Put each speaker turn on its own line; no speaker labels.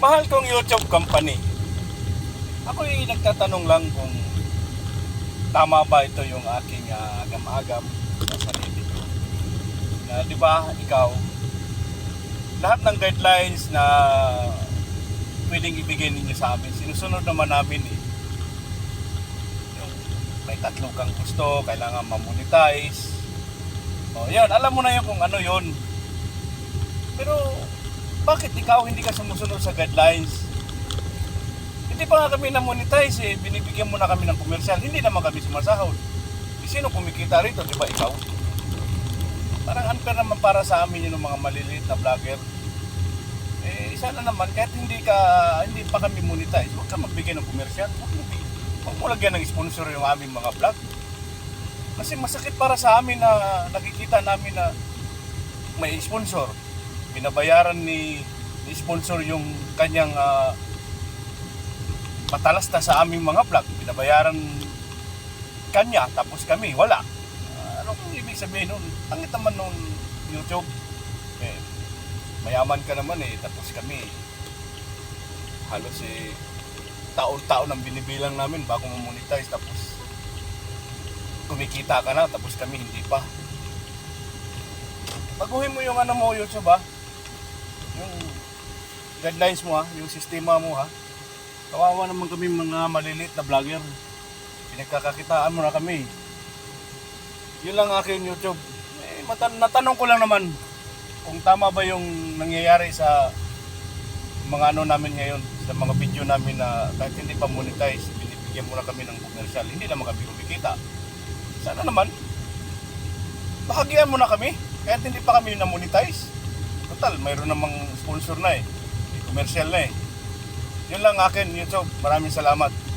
Mahal kong YouTube company. Ako yung nagtatanong lang kung tama ba ito yung aking ah, agam-agam sa sarili ko. Na, di ba, ikaw, lahat ng guidelines na pwedeng ibigay ninyo sa amin, sinusunod naman namin eh. Yung may tatlo kang gusto, kailangan mamonetize. O, yun, alam mo na yun kung ano yun. Pero, bakit ikaw hindi ka sumusunod sa guidelines? Hindi pa nga kami na-monetize eh. Binibigyan mo na kami ng komersyal. Hindi naman kami sumasahod. Eh, Sino kumikita rito? Di ba ikaw? Parang unfair naman para sa amin yun ng mga maliliit na vlogger. Eh, sana naman, kahit hindi ka, hindi pa kami monetize, huwag ka magbigay ng komersyal. Huwag mo, huwag mo lagyan ng sponsor yung aming mga vlog. Kasi masakit para sa amin na nakikita namin na may sponsor. Binabayaran ni, ni sponsor yung kanyang ah, patalasta sa aming mga vlog. Binabayaran kanya, tapos kami, wala. Ah, ano kung ibig sabihin nun? Pangit naman nun YouTube. Eh, mayaman ka naman eh, tapos kami, halos eh, taon-taon ang binibilang namin bago mamonetize, tapos kumikita ka na, tapos kami hindi pa. Baguhin mo yung ano mo, YouTube ha. Yung guidelines mo ha, yung sistema mo ha. Kawawa naman kami mga maliliit na vlogger. Pinagkakakitaan mo na kami. Yun lang akin YouTube. Eh, matan- natanong ko lang naman kung tama ba yung nangyayari sa mga ano namin ngayon, sa mga video namin na kahit hindi pa monetize, binibigyan mo na kami ng commercial. Hindi naman kami kumikita. Sana naman, bahagian mo na kami kahit hindi pa kami na monetize. Total, mayroon namang sponsor na eh. Commercial na eh. Yun lang akin, YouTube. Maraming salamat.